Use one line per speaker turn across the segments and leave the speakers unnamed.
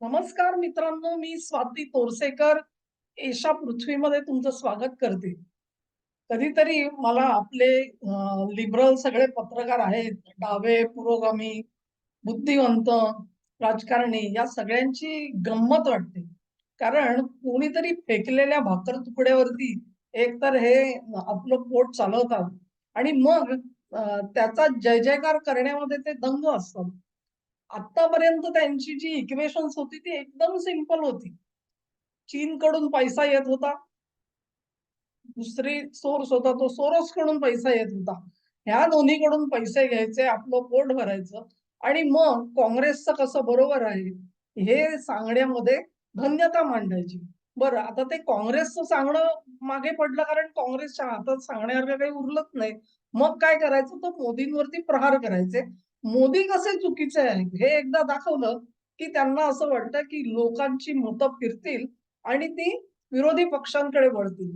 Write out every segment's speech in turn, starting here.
नमस्कार मित्रांनो मी स्वाती तोरसेकर. एशा पृथ्वीमध्ये तुमचं स्वागत करते. कधीतरी मला आपले लिबरल सगळे पत्रकार आहेत डावे पुरोगामी बुद्धिवंत राजकारणी या सगळ्यांची गंमत वाटते. कारण कोणीतरी फेकलेल्या भाकर तुकड्यावरती एकतर हे आपलं पोट चालवतात आणि मग त्याचा जय जयकार करण्यामध्ये ते दंग असतात. आतापर्यंत त्यांची जी इक्वेशन्स होती ती एकदम सिंपल होती. चीन कडून पैसा येत होता. दुसरी सोर्स होता तो सोरसकडून पैसा येत होता. ह्या दोन्हीकडून पैसे घ्यायचे आपलं पोट भरायचं. आणि मग काँग्रेसचं कसं बरोबर आहे हे सांगण्यामध्ये धन्यता मांडायची. बरं आता ते काँग्रेसचं सांगणं मागे पडलं कारण काँग्रेसच्या हातात सांगण्यासारखं काही उरलंच नाही. मग काय करायचं? तर मोदींवरती प्रहार करायचे. मोदी कसे चुकीचे आहेत? हे एकदा दाखवलं की त्यांना असं वाटतं की लोकांची मतं फिरतील आणि ती विरोधी पक्षांकडे वळतील.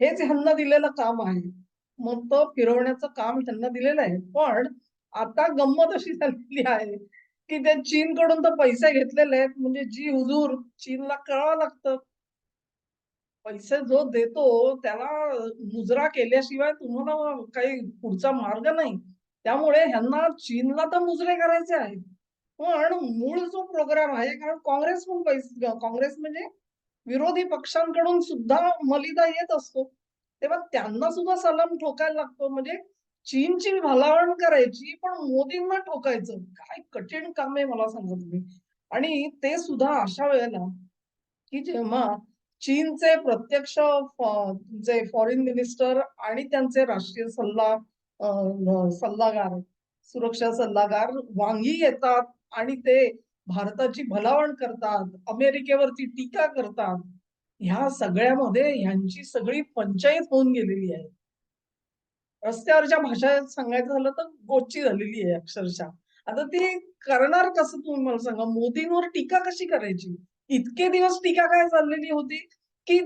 हेच ह्यांना दिलेलं काम आहे. मतं फिरवण्याचं काम त्यांना दिलेलं आहे. पण आता गंमत अशी झालेली आहे की ते चीनकडून तर पैसे घेतलेले आहेत. म्हणजे जी हुजूर चीनला कळावं लागतं. पैसे जो देतो त्याला मुजरा केल्याशिवाय तुम्हाला काही पुढचा मार्ग नाही. त्यामुळे ह्यांना चीनला तर मुजरे करायचे आहेत. पण मूळ जो प्रोग्राम आहे कारण काँग्रेस पण पैसे काँग्रेस म्हणजे विरोधी पक्षांकडून सुद्धा मलिदा येत असतो. तेव्हा त्यांना सुद्धा सलाम ठोकायला लागतो. म्हणजे चीनची भलावण करायची पण मोदींना ठोकायचं. काय कठीण काम आहे मला सांगा तुम्ही. आणि ते सुद्धा अशा वेळेला की जेव्हा चीनचे प्रत्यक्ष तुमचे फॉरेन मिनिस्टर आणि त्यांचे राष्ट्रीय सल्ला सल्लागार सुरक्षा सल्लागार वांगी येतात आणि ते भारताची भलावण करतात अमेरिकेवरती टीका करतात. ह्या सगळ्यामध्ये ह्यांची सगळी पंचायत होऊन गेलेली आहे. रस्त्यावरच्या भाषा सांगायचं झालं तर गोची झालेली आहे अक्षरशः. आता ती करणार कसं तुम्ही मला सांगा? मोदींवर टीका कशी करायची? इतके दिवस टीका काय चाललेली होती की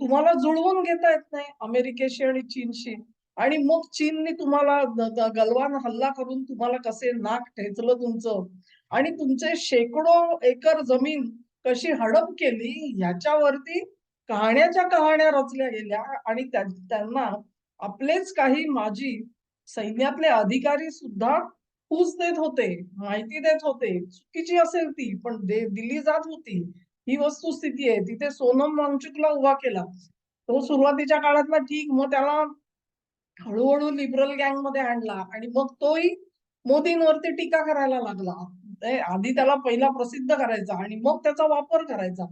तुम्हाला जुळवून घेता येत नाही अमेरिकेशी आणि चीनशी. आणि मग चीनने तुम्हाला गलवान हल्ला करून तुम्हाला कसे नाक ठेचलं तुमचं? आणि तुमचे शेकडो एकर जमीन कशी हडप केली याच्यावरती कहाण्याच्या कहाण्या रचल्या गेल्या आणि त्यांना आपलेच काही माजी सैन्यातले अधिकारी सुद्धा फूस देत होते माहिती देत होते. चुकीची असेल ती पण दिली जात होती. ही वस्तुस्थिती आहे. तिथे सोनम वांगचुकला उभा केला. तो सुरुवातीच्या काळातला ठीक मग त्याला हळूहळू लिबरल गँगमध्ये आणला आणि मग तोही मोदींवरती टीका करायला लागला. आधी त्याला पहिला प्रसिद्ध करायचा आणि मग त्याचा वापर करायचा.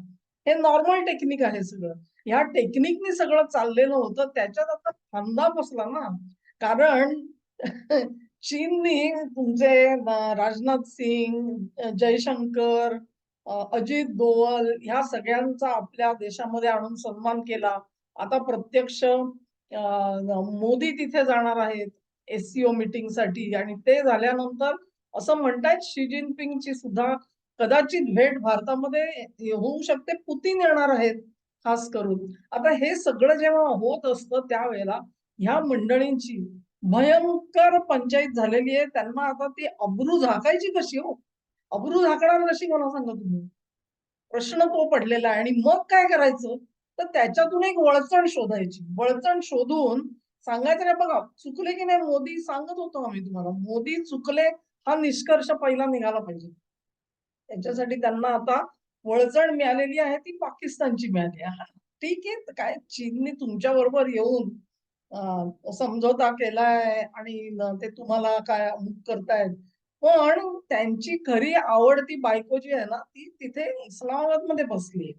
हे नॉर्मल टेक्निक आहे सगळं. ह्या टेक्निकने सगळं चाललेलं होतं. त्याच्यात आता फंदा बसला ना. कारण चीननी तुमचे राजनाथ सिंग जयशंकर अजित दोवल ह्या सगळ्यांचा आपल्या देशामध्ये आणून सन्मान केला. आता प्रत्यक्ष मोदी तिथे जाणार आहेत एससीओ मिटिंगसाठी. आणि ते झाल्यानंतर असं म्हणतायत शी जिनपिंगची सुद्धा कदाचित भेट भारतामध्ये होऊ शकते. पुतीन येणार आहेत खास करून. आता हे सगळं जेव्हा होत असतं त्यावेळेला ह्या मंडळींची भयंकर पंचायत झालेली आहे. त्यांना आता ती अब्रू झाकायची कशी हो? अब्रू झाकणार कशी मला सांगा तुम्ही? प्रश्न तो पडलेला आहे. आणि मग काय करायचं? तर त्याच्यातून एक वळचण शोधायची. वळचण शोधून सांगायचं नाही बघा चुकले की नाही मोदी? सांगत होतो आम्ही तुम्हाला. मोदी चुकले हा निष्कर्ष पहिला निघाला पाहिजे. त्याच्यासाठी त्यांना आता वळचण मिळालेली आहे ती पाकिस्तानची मिळाली आहे. ठीक आहे काय चीनने तुमच्या बरोबर येऊन समझोता केलाय आणि ते तुम्हाला काय अमुक करतायत. पण त्यांची खरी आवडती बायको जी आहे ना ती तिथे इस्लामाबादमध्ये बसली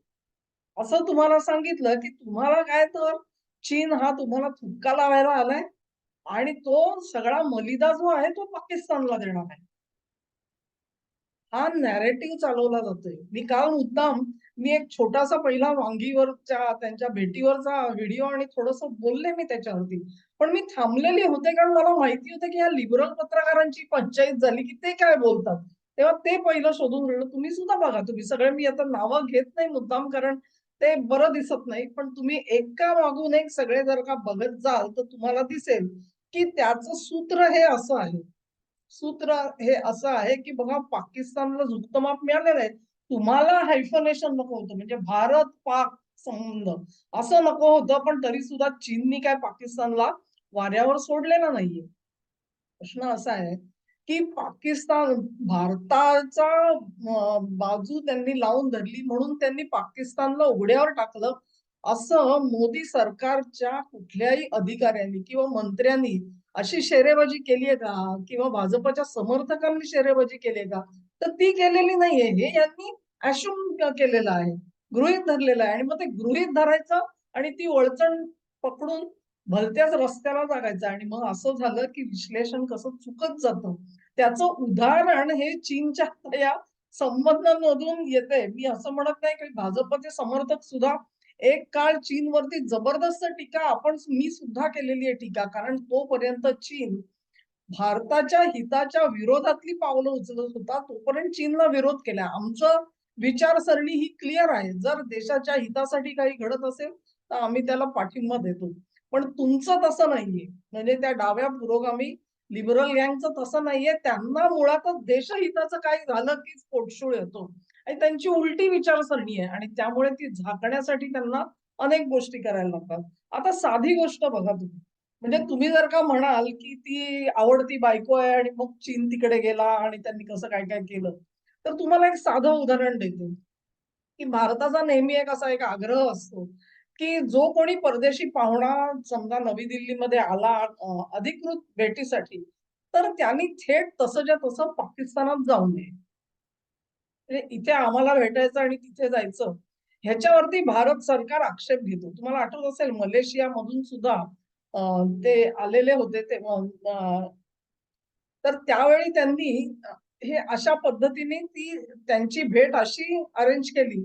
असं तुम्हाला सांगितलं की तुम्हाला काय तर चीन हा तुम्हाला थुक्का लावायला आलाय आणि तो सगळा मलिदा जो आहे तो पाकिस्तानला देणार आहे. हा नॅरेटिव्ह चालवला जातोय. मी काल मुद्दाम मी एक छोटासा पहिला वांगीवरच्या त्यांच्या भेटीवरचा व्हिडिओ आणि थोडस बोलले मी त्याच्यावरती. पण मी थांबलेले होते कारण मला माहिती होते की या लिबरल पत्रकारांची पंचायत झाली की ते काय बोलतात. तेव्हा ते पहिलं शोधून राहिलं तुम्ही सुद्धा बघा तुम्ही सगळे मी आता नावं घेत नाही मुद्दाम कारण ते बरं दिसत नाही पण तुम्ही एका मागून एक सगळे जर का बघत जाल तर तुम्हाला दिसेल की त्याचं सूत्र हे असं आहे. सूत्र हे असं आहे की बघा पाकिस्तानला झुकतं माप मिळालेलं आहे तुम्हाला हायफनेशन नको होतं म्हणजे भारत पाक संबंध. असं नको होतं पण तरी सुद्धा चीननी काय पाकिस्तानला वाऱ्यावर सोडलेला नाहीये. प्रश्न असा आहे की पाकिस्तान भारताचा बाजू त्यांनी लावून धरली म्हणून त्यांनी पाकिस्तानला उघड्यावर टाकलं. असं मोदी सरकारच्या कुठल्याही अधिकाऱ्यांनी किंवा मंत्र्यांनी अशी शेरेबाजी केली आहे का? किंवा भाजपच्या समर्थकांनी शेरेबाजी केली आहे का? तर ती केलेली नाहीये. हे यांनी अश्युम केलेलं आहे. गृहीत धरलेलं आहे. आणि मग ते गृहीत धरायचं आणि ती वळचण पकडून भलत्याच रस्त्याला जागायचं. आणि मग असं झालं की विश्लेषण कसं चुकत जातं. त्याचं उदाहरण हे चीनच्या या संबंधांमधून येते मी असं म्हणत नाही की भाजपचे समर्थक सुद्धा एक काळ चीनवरती जबरदस्त टीका आपण मी सुद्धा केलेली आहे टीका. कारण तोपर्यंत चीन भारताच्या हिताच्या विरोधातली पावलं उचलत होता तोपर्यंत चीनला विरोध केला. आमचं विचारसरणी ही क्लिअर आहे. जर देशाच्या हितासाठी काही घडत असेल तर आम्ही त्याला पाठिंबा देतो. पण तुमचं तसं नाहीये. म्हणजे त्या डाव्या पुरोगामी लिबरल गँगचं तसं नाहीये. त्यांना मुळातच देशहिताचं काही झालं की पोटशूळ येतो. आणि त्यांची उलटी विचारसरणी आहे. आणि त्यामुळे ती झाकण्यासाठी त्यांना अनेक गोष्टी करायला लागतात. आता साधी गोष्ट बघा तुम्ही. म्हणजे तुम्ही जर का म्हणाल की ती आवडती बायको आहे आणि मग चीन तिकडे गेला आणि त्यांनी कसं काय काय केलं तर तुम्हाला एक साधं उदाहरण देते. की भारताचा नेहमी एक असा एक आग्रह असतो की जो कोणी परदेशी पाहुणा समजा नवी दिल्लीमध्ये आला अधिकृत भेटीसाठी तर त्यांनी थेट तसंच्या तसं पाकिस्तानात जाऊ नये म्हणजे इथे आम्हाला भेटायचं आणि तिथे जायचं ह्याच्यावरती भारत सरकार आक्षेप घेतो. तुम्हाला आठवत असेल मलेशिया मधून सुद्धा ते आलेले होते ते तर त्यावेळी त्यांनी हे अशा पद्धतीने ती त्यांची भेट अशी अरेंज केली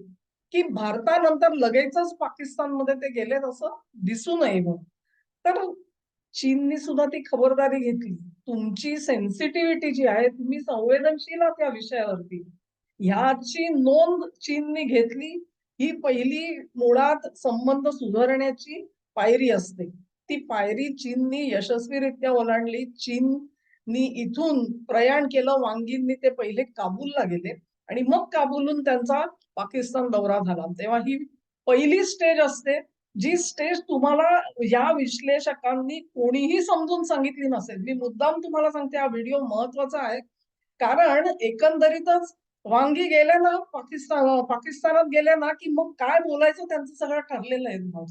की भारतानंतर लगेचच पाकिस्तानमध्ये ते गेले असं दिसू नये म्हणून. तर चीननी सुद्धा ती खबरदारी घेतली. तुमची सेन्सिटिव्हिटी जी आहे तुम्ही संवेदनशील आहात या विषयावरती. ह्याची नोंद चीननी घेतली. ही पहिली मुळात संबंध सुधारण्याची पायरी असते. ती पायरी चीननी यशस्वीरित्या ओलांडली. चीननी इथून प्रयाण केलं. वांगींनी ते पहिले काबूलला गेले. आणि मग काबुलून त्यांचा पाकिस्तान दौरा झाला. तेव्हा ही पहिली स्टेज असते जी स्टेज तुम्हाला या विश्लेषकांनी कोणीही समजून सांगितली नसेल. मी मुद्दाम तुम्हाला सांगते हा व्हिडिओ महत्त्वाचा आहे. कारण एकंदरीतच वांगी गेले ना पाकिस्तान पाकिस्तानात गेले ना की मग काय बोलायचं त्यांचं सगळं ठरलेलं आहे.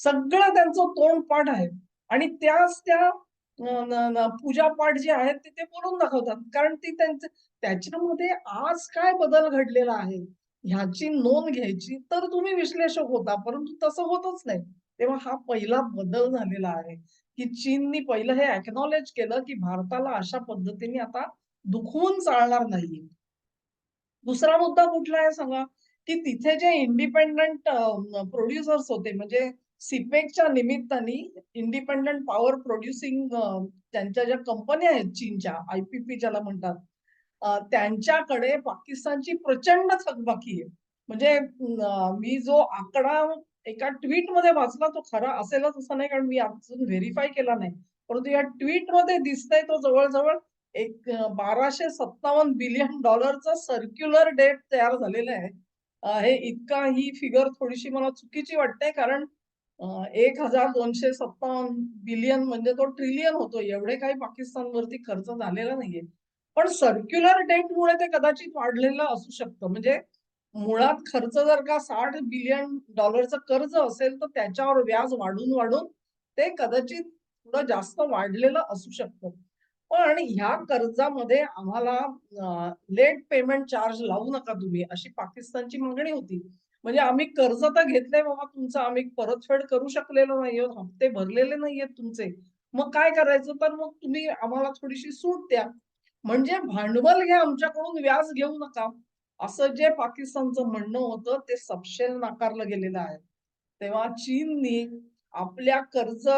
सगळं त्यांचं तोंडपाठ आहे. आणि त्याच त्या पूजापाठ जे आहेत ते ते बोलून दाखवतात. कारण ती त्यांचं त्याच्यामध्ये आज काय बदल घडलेला आहे ह्याची नोंद घ्यायची तर तुम्ही विश्लेषक होता परंतु तसं होतच नाही. तेव्हा हा पहिला बदल झालेला आहे की चीननी पहिलं हे अॅक्नॉलेज केलं की भारताला अशा पद्धतीने आता दुखवून चालणार नाहीये. दुसरा मुद्दा कुठला आहे सांगा? की तिथे जे इंडिपेंडंट प्रोड्युसर्स होते म्हणजे सिपेकच्या निमित्ताने इंडिपेंडंट पॉवर प्रोड्युसिंग त्यांच्या ज्या कंपन्या आहेत चीनच्या आयपीपी ज्याला म्हणतात त्यांच्याकडे पाकिस्तानची प्रचंड थकबाकी आहे. म्हणजे मी जो आकडा एका ट्विटमध्ये वाचला तो खरा असेलच असं नाही कारण मी अजून व्हेरीफाय केला नाही. परंतु या ट्विटमध्ये दिसतंय तो जवळजवळ एक बाराशे सत्तावन्न बिलियन डॉलरचा सर्क्युलर डेट तयार झालेला आहे. हे इतका ही फिगर थोडीशी मला चुकीची वाटते कारण एक हजार दोनशे सत्तावन्न बिलियन म्हणजे तो ट्रिलियन होतो. एवढे काही पाकिस्तानवरती खर्च झालेला नाहीये. पण सर्क्युलर डेटमुळे ते कदाचित वाढलेलं असू शकतं. म्हणजे मुळात खर्च जर का साठ बिलियन डॉलरचं कर्ज असेल तर त्याच्यावर व्याज वाढून वाढून ते कदाचित थोडं जास्त वाढलेलं असू शकतं. पण ह्या कर्जामध्ये आम्हाला लेट पेमेंट चार्ज लावू नका तुम्ही. अशी पाकिस्तानची मागणी होती. म्हणजे आम्ही कर्ज तर घेतलंय बाबा तुमचं आम्ही परतफेड करू शकलेलो नाहीये हप्ते भरलेले नाहीयेत तुमचे. मग काय करायचं? तर मग तुम्ही आम्हाला थोडीशी सूट द्या. म्हणजे भांडवल घ्या आमच्याकडून व्याज घेऊ नका. असं जे पाकिस्तानचं म्हणणं होतं ते सपशेल नाकारलं गेलेलं आहे. तेव्हा चीननी आपल्या कर्ज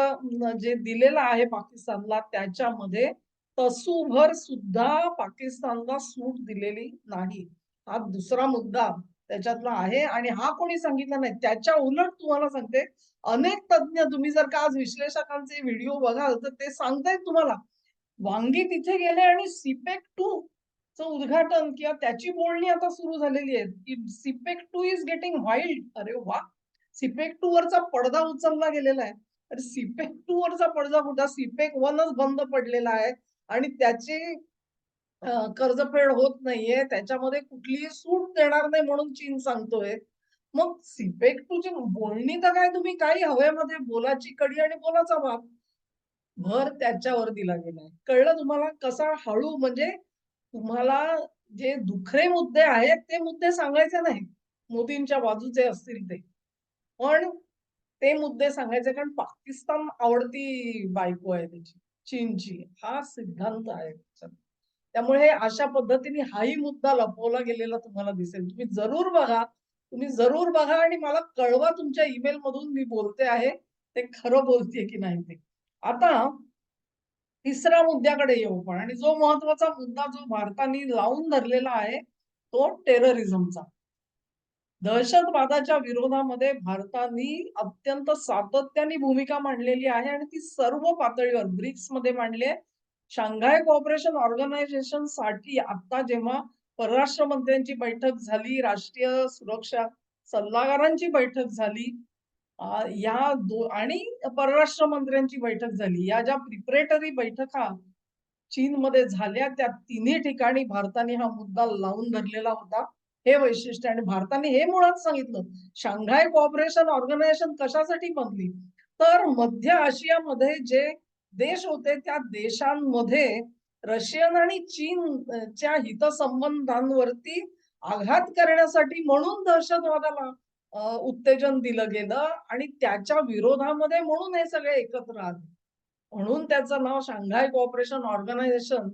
जे दिलेलं आहे पाकिस्तानला त्याच्यामध्ये तसूभर सुद्धा पाकिस्तानला सूट दिलेली नाही. हा दुसरा मुद्दा. त्याच्यातला आहे आणि हा कोणी सांगितला नाही. त्याच्या उलट तुम्हाला सांगते अनेक तज्ज्ञ तुम्ही जर का आज विश्लेषकांचे व्हिडिओ बघाल तर ते सांगतायत तुम्हाला. वांगी तिथे गेले आणि सिपेक टू च उद्घाटन किंवा त्याची बोलणी आता सुरू झालेली आहे. की सिपेक टू इज गेटिंग वाईल्ड अरे वा! सिपेक टू वरचा पडदा उचलला गेलेला आहे. अरे सिपेक टू वरचा पडदा कुठं सिपेक वनच बंद पडलेला आहे. आणि त्याचे कर्जफेड होत नाहीये त्याच्यामध्ये कुठलीही सूट देणार नाही म्हणून चीन सांगतोय. मग सिपेक टू बोलणी तर काय तुम्ही काही हवेमध्ये बोलाची कडी आणि बोलाचा भाग? भर त्याच्यावर दिला गेलाय कळलं तुम्हाला कसा हळू म्हणजे तुम्हाला जे दुखरे मुद्दे आहेत ते मुद्दे सांगायचे नाही. मोदींच्या बाजूचे असतील ते. पण ते मुद्दे सांगायचे कारण पाकिस्तान आवडती बायको आहे त्याची. चीनची. हा सिद्धांत आहे त्याच्यात. त्यामुळे हे अशा पद्धतीने हाही मुद्दा लपवला गेलेला तुम्हाला दिसेल. तुम्ही जरूर बघा. तुम्ही जरूर बघा आणि मला कळवा तुमच्या ईमेल मधून मी बोलते आहे. ते खरं बोलतेय की नाही ते. आता तिसऱ्या मुद्द्याकडे येऊ पण आणि जो महत्त्वाचा मुद्दा जो भारताने लावून धरलेला आहे तो टेररिझमचा दहशतवादाच्या विरोधामध्ये भारताने अत्यंत सातत्याने भूमिका मांडलेली आहे आणि ती सर्व पातळीवर ब्रिक्समध्ये मांडली आहे. शांघाय कॉपरेशन ऑर्गनायझेशनसाठी आता जेव्हा परराष्ट्र मंत्र्यांची बैठक झाली राष्ट्रीय सुरक्षा सल्लागारांची बैठक झाली या दो आणि परराष्ट्र मंत्र्यांची बैठक झाली. या ज्या प्रिपरेटरी बैठका चीनमध्ये झाल्या त्या तिन्ही ठिकाणी भारताने हा मुद्दा लावून धरलेला होता. हे वैशिष्ट्य आणि भारताने हे मुळात सांगितलं शांघाय कॉपरेशन ऑर्गनायझेशन कशासाठी बनली? तर मध्य आशियामध्ये जे देश होते त्या देशांमध्ये रशियन आणि चीनच्या हितसंबंधांवरती आघात करण्यासाठी म्हणून दहशतवादाला उत्तेजन दिलं गेलं आणि त्याच्या विरोधामध्ये म्हणून हे सगळे एकत्र आले. म्हणून त्याचं नाव शांघाय कॉपरेशन ऑर्गनायझेशन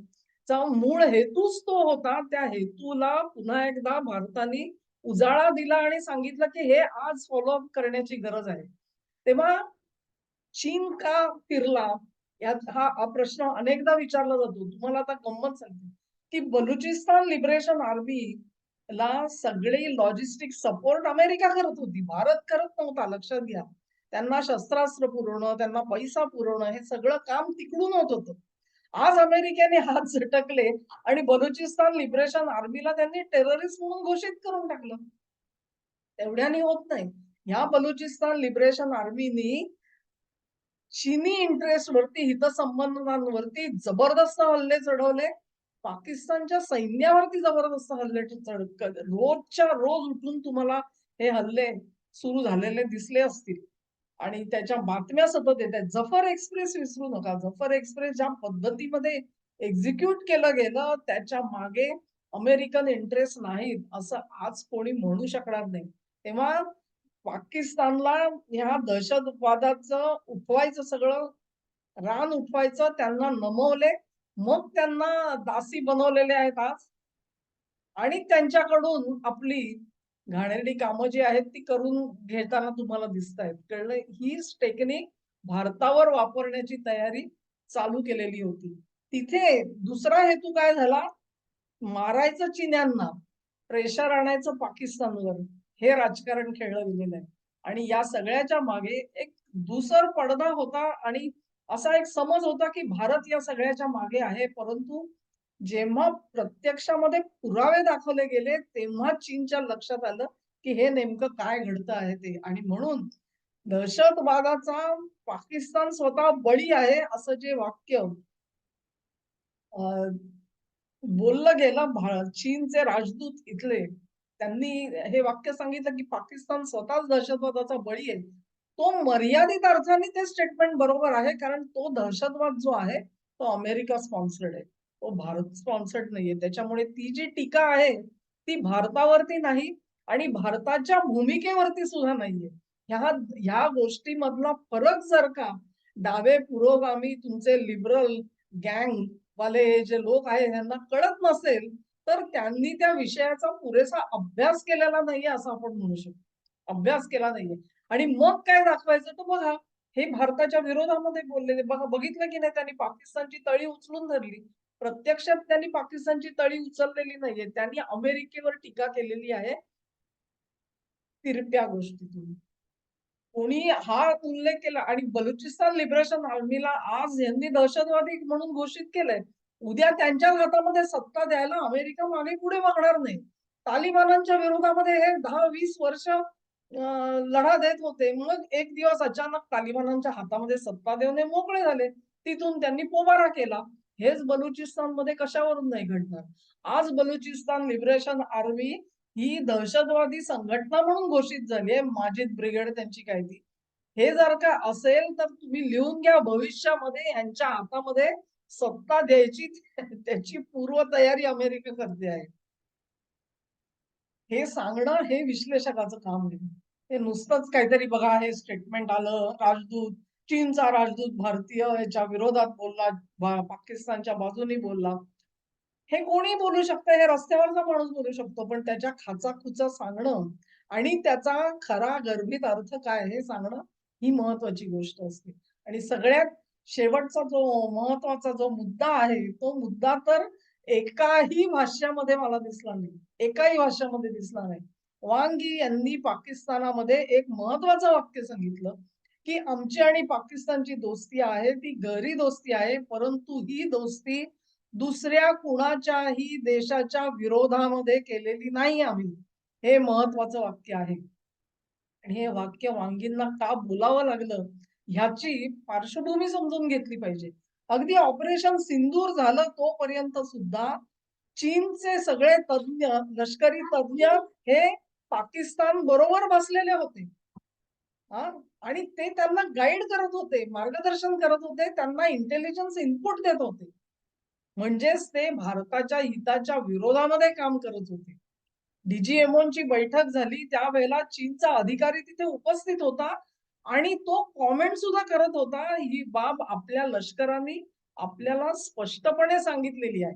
चा मूळ हेतूच तो होता. त्या हेतूला पुन्हा एकदा भारताने उजाळा दिला आणि सांगितलं की हे आज फॉलोअप करण्याची गरज आहे. तेव्हा चीन का फिरला? यात हा हा प्रश्न अनेकदा विचारला जातो. तुम्हाला आता गंमत सांगते. की बलुचिस्तान लिबरेशन आर्मी ला सगळे लॉजिस्टिक सपोर्ट अमेरिका करत होती. भारत करत नव्हता लक्षात घ्या. त्यांना शस्त्रास्त्र पुरवणं त्यांना पैसा पुरवणं हे सगळं काम तिकडून होत होतं. आज अमेरिकेने हात झटकले आणि बलुचिस्तान लिबरेशन आर्मीला त्यांनी टेररिस्ट म्हणून घोषित करून टाकलं. तेवढ्याने होत नाही. ह्या बलुचिस्तान लिबरेशन आर्मीनी चीनी इंटरेस्ट वरती हितसंबंधांवरती जबरदस्त हल्ले चढवले. पाकिस्तानच्या सैन्यावरती जबरदस्त हल्ले रोजच्या रोज उठून तुम्हाला हे हल्ले सुरू झालेले दिसले असतील. आणि त्याच्या बातम्या सतत येत आहेत. जफर एक्सप्रेस विसरू नका. जफर एक्सप्रेस ज्या पद्धतीमध्ये एक्झिक्यूट केलं गेलं त्याच्यामागे अमेरिकन इंटरेस्ट नाहीत असं आज कोणी म्हणू शकणार नाही. तेव्हा पाकिस्तानला ह्या दहशतवादाचं उठवायचं सगळं रान उठवायचं त्यांना नमवले. मग त्यांना दासी बनवलेले आहेत आज. आणि त्यांच्याकडून आपली घाणेरडी कामं जी आहेत ती करून घेताना तुम्हाला दिसत आहेत. कळलं? हीच टेक्निक भारतावर वापरण्याची तयारी चालू केलेली होती. तिथे दुसरा हेतू काय झाला? मारायचं चिन्यांना प्रेशर आणायचं पाकिस्तानवर. हे राजकारण खेळलं गेलेलं आहे. आणि या सगळ्याच्या मागे एक दुसर पडदा होता आणि असा एक समज होता की भारत या सगळ्याच्या मागे आहे. परंतु जेव्हा प्रत्यक्षामध्ये पुरावे दाखवले गेले तेव्हा चीनच्या लक्षात आलं की हे नेमकं काय घडतं आहे ते. आणि म्हणून दहशतवादाचा पाकिस्तान स्वतः बळी आहे असं जे वाक्य अं, बोललं गेलं चीनचे राजदूत इथले त्यांनी हे वाक्य सांगितलं की पाकिस्तान स्वतःच दहशतवादाचा बळी आहे. तो मर्यादित अर्थाने ते स्टेटमेंट बरोबर आहे कारण तो दहशतवाद जो आहे तो अमेरिका स्पॉन्सर्ड आहे. तो भारत स्पॉन्सर्ड नाहीये. त्याच्यामुळे ती जी टीका आहे ती भारतावरती नाही आणि भारताच्या भूमिकेवरती सुद्धा नाहीये. ह्या ह्या गोष्टीमधला फरक जर का डावे पुरोगामी तुमचे लिबरल गँग वाले जे लोक आहेत यांना कळत नसेल तर त्यांनी त्या विषयाचा पुरेसा अभ्यास केलेला नाहीये असं आपण म्हणू शकतो. अभ्यास केला नाहीये. आणि मग काय दाखवायचं? तर बघा हे भारताच्या विरोधामध्ये बोललेले बघा बघितलं की नाही? त्यांनी पाकिस्तानची तळी उचलून धरली. प्रत्यक्षात त्यांनी पाकिस्तानची तळी उचललेली नाहीये. त्यांनी अमेरिकेवर टीका केलेली आहे. तिरप्या गोष्टीतून. कोणी हा उल्लेख केला आणि बलुचिस्तान लिबरेशन आर्मीला आज यांनी दहशतवादी म्हणून घोषित केलंय. उद्या त्यांच्याच हातामध्ये सत्ता द्यायला अमेरिका मागे पुढे मागणार नाही. तालिबानांच्या विरोधामध्ये हे दहा वीस वर्ष लढा देत होते. मग एक दिवस अचानक तालिबानांच्या हातामध्ये सत्ता देऊन हे मोकळे झाले. तिथून त्यांनी पोबारा केला. हेच बलुचिस्तानमध्ये कशावरून नाही घडणार? आज बलुचिस्तान लिबरेशन आर्मी ही दहशतवादी संघटना म्हणून घोषित झाली आहे. माजिद ब्रिगेड त्यांची काय ती हे जर का असेल तर तुम्ही लिहून घ्या. भविष्यामध्ये यांच्या हातामध्ये सत्ता द्यायची त्याची पूर्वतयारी अमेरिका करते आहे. हे सांगणं हे विश्लेषकाचं काम आहे. हे नुसतंच काहीतरी बघा हे स्टेटमेंट आलं राजदूत चीनचा राजदूत भारतीय याच्या विरोधात बोलला पाकिस्तानच्या बाजूनी बोलला. हे कोणी बोलू शकतं हे रस्त्यावरचा माणूस बोलू शकतो पण त्याच्या खाचाखुचा सांगणं आणि त्याचा खरा गर्भित अर्थ काय हे सांगणं ही महत्वाची गोष्ट असते. आणि सगळ्यात शेवटचा जो महत्त्वाचा जो मुद्दा आहे तो मुद्दा तर एकाही भाष्यामध्ये मला दिसला नाही. एकाही भाष्यामध्ये दिसला नाही. वांगी यांनी पाकिस्तानामध्ये एक महत्वाचं वाक्य सांगितलं की आमची आणि पाकिस्तानची दोस्ती आहे ती गहरी दोस्ती आहे परंतु ही दोस्ती दुसऱ्या कुणाच्याही देशाच्या विरोधामध्ये केलेली नाही आम्ही. हे महत्वाचं वाक्य आहे. आणि हे वाक्य वांगींना का बोलावं लागलं? ह्याची पार्श्वभूमी समजून घेतली पाहिजे. अगदी ऑपरेशन सिंदूर झालं तोपर्यंत सुद्धा चीनचे सगळे तज्ञ लष्करी तज्ञ हे पाकिस्तान बरोबर बसलेले होते. हा? आणि ते त्यांना गाईड करत होते मार्गदर्शन करत होते त्यांना इंटेलिजन्स इनपुट देत होते. म्हणजेच ते भारताच्या हिताच्या विरोधामध्ये काम करत होते. ची बैठक झाली त्यावेळेला चीनचा अधिकारी तिथे उपस्थित होता. आणि तो कॉमेंट सुद्धा करत होता ही बाब आपल्या लष्कराने आपल्याला स्पष्टपणे सांगितलेली आहे.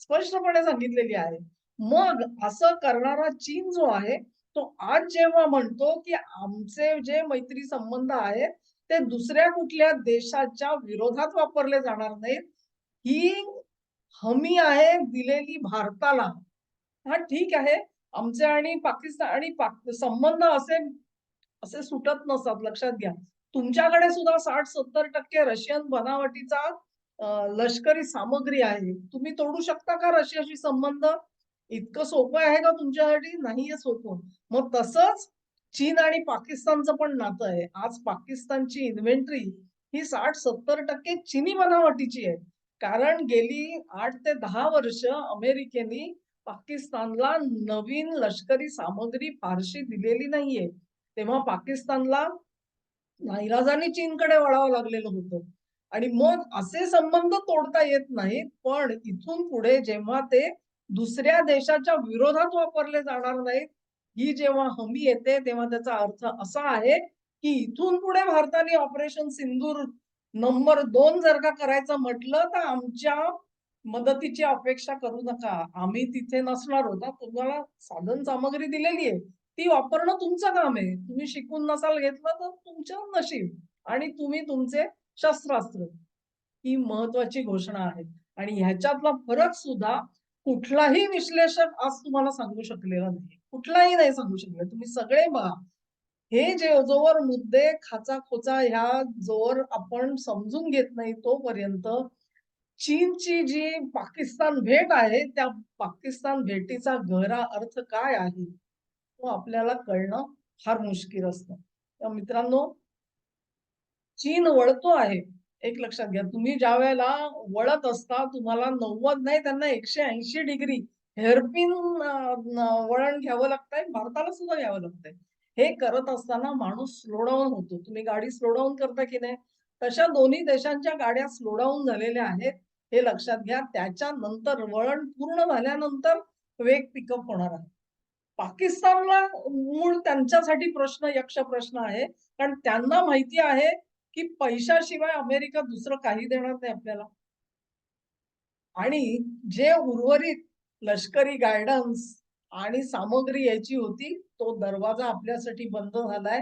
स्पष्टपणे सांगितलेली आहे. मग असं करणारा चीन जो आहे तो आज जेव्हा म्हणतो की आमचे जे मैत्री संबंध आहेत ते दुसऱ्या कुठल्या देशाच्या विरोधात वापरले जाणार नाहीत. ही हमी आहे दिलेली भारताला. हा ठीक आहे. आमचे आणि पाकिस्तान आणि पाक संबंध असे असे सुटत नसतात लक्षात घ्या. तुमच्याकडे सुद्धा साठ सत्तर टक्के रशियन बनावटीचा लष्करी सामग्री आहे. तुम्ही तोडू शकता का रशियाशी संबंध? इतकं सोपं आहे का तुमच्यासाठी? नाहीये सोपं. मग तसंच चीन आणि पाकिस्तानचं पण नातं आहे. आज पाकिस्तानची इन्व्हेंटरी ही साठ सत्तर टक्के चीनी बनावटीची आहे. कारण गेली आठ ते दहा वर्ष अमेरिकेने पाकिस्तानला नवीन लष्करी सामग्री फारशी दिलेली नाहीये. तेव्हा पाकिस्तानला नाईलाजाने चीनकडे वळावं लागलेलं होतं. आणि मग असे संबंध तोडता येत नाहीत पण इथून पुढे जेव्हा ते दुसऱ्या देशाच्या विरोधात वापरले जाणार नाहीत ही जेव्हा हमी येते तेव्हा त्याचा अर्थ असा आहे की इथून पुढे भारताने ऑपरेशन सिंदूर नंबर दोन जर का करायचं म्हटलं तर आमच्या मदतीची अपेक्षा करू नका. आम्ही तिथे नसणार होता. तुम्हाला साधन सामग्री दिलेली आहे. ती वापरणं तुमचं काम आहे. तुम्ही शिकून नसाल घेतलं तर तुमचं नशीब आणि तुम्ही तुमचे शस्त्रास्त्र. ही महत्वाची घोषणा आहे. आणि ह्याच्यातला फरक सुद्धा कुठलाही विश्लेषक आज तुम्हाला सांगू शकलेला नाही. कुठलाही नाही सांगू शकले तुम्ही सगळे बघा हे जे जोवर मुद्दे खाचा खोचा ह्या जोवर आपण समजून घेत नाही तोपर्यंत चीनची जी पाकिस्तान भेट आहे त्या पाकिस्तान भेटीचा गहरा अर्थ काय आहे? तो आपल्याला कळणं फार मुश्किल असतं. तर मित्रांनो चीन वळतो आहे. एक लक्षात घ्या तुम्ही ज्या वेळेला वळत असता तुम्हाला नव्वद नाही त्यांना एकशे ऐंशी डिग्री हेअरपिन वळण घ्यावं लागतंय भारताला सुद्धा घ्यावं लागतंय. हे करत असताना माणूस स्लो डाऊन होतो. तुम्ही गाडी स्लो डाऊन करता की नाही? तशा दोन्ही देशांच्या गाड्या स्लो डाऊन झालेल्या आहेत हे लक्षात घ्या. त्याच्यानंतर वळण पूर्ण झाल्यानंतर वेग पिकअप होणार आहे. पाकिस्तानला मूळ त्यांच्यासाठी प्रश्न यक्ष प्रश्न आहे. कारण त्यांना माहिती आहे की पैशाशिवाय अमेरिका दुसरं काही देणार नाही आपल्याला. आणि जे उर्वरित लष्करी गायडन्स आणि सामग्री यायची होती तो दरवाजा आपल्यासाठी बंद झालाय.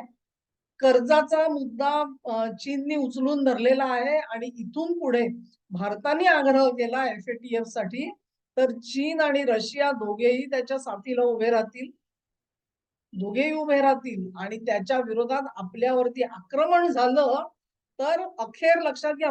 कर्जाचा मुद्दा चीननी उचलून धरलेला आहे आणि इथून पुढे भारताने आग्रह केला एफसाठी तर चीन आणि रशिया दोघेही त्याच्या साथीला उभे राहतील. दोघेही उभे राहतील आणि त्याच्या विरोधात आपल्यावरती आक्रमण झालं तर अखेर लक्षात घ्या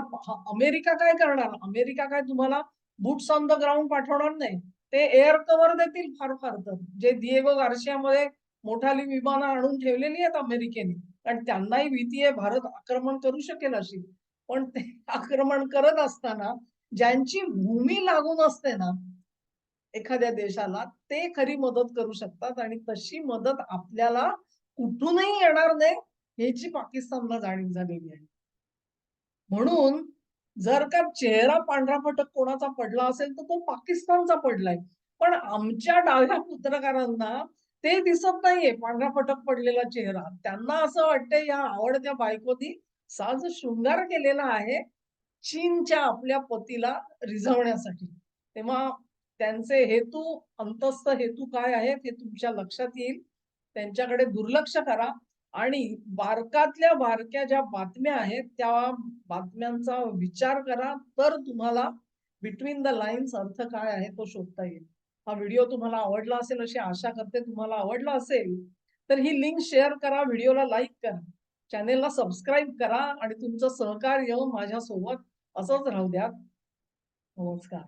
अमेरिका काय करणार? अमेरिका काय तुम्हाला बुट्स ऑन द ग्राउंड पाठवणार नाही. ते एअर कव्हर देतील फार फार तर. जे दिएगो गार्शियामध्ये मोठाली विमानं आणून ठेवलेली आहेत अमेरिकेने. कारण त्यांनाही भीती आहे भारत आक्रमण करू शकेल अशी. पण ते आक्रमण करत असताना ज्यांची भूमी लागून असते ना एखाद्या देशाला ते खरी मदत करू शकतात आणि तशी मदत आपल्याला कुठूनही येणार नाही ह्याची पाकिस्तानला जाणीव झालेली आहे. म्हणून जर का चेहरा पांढरा फटक कोणाचा पडला असेल तर तो पाकिस्तानचा पडलाय. पण आमच्या डाव्या पत्रकारांना ते दिसत नाहीये पांढरा फटक पडलेला चेहरा. त्यांना असं वाटतंय या आवडत्या बायकोनी साज शृंगार केलेला आहे चीनच्या आपल्या पतीला रिझवण्यासाठी. तेव्हा त्यांचे हेतू अंतस्थ हेतू काय आहेत हे तुमच्या लक्षात येईल. त्यांच्याकडे दुर्लक्ष करा आणि बारकातल्या बारक्या ज्या बातम्या आहेत त्या बातम्यांचा विचार करा. तर तुम्हाला बिटवीन द लाईन्स अर्थ काय आहे तो शोधता येईल. हा व्हिडिओ तुम्हाला आवडला असेल अशी आशा करते. तुम्हाला आवडला असेल तर ही लिंक शेअर करा व्हिडिओला लाईक करा चॅनेलला सबस्क्राईब करा आणि तुमचं सहकार्य माझ्यासोबत असंच राहू द्या नमस्कार.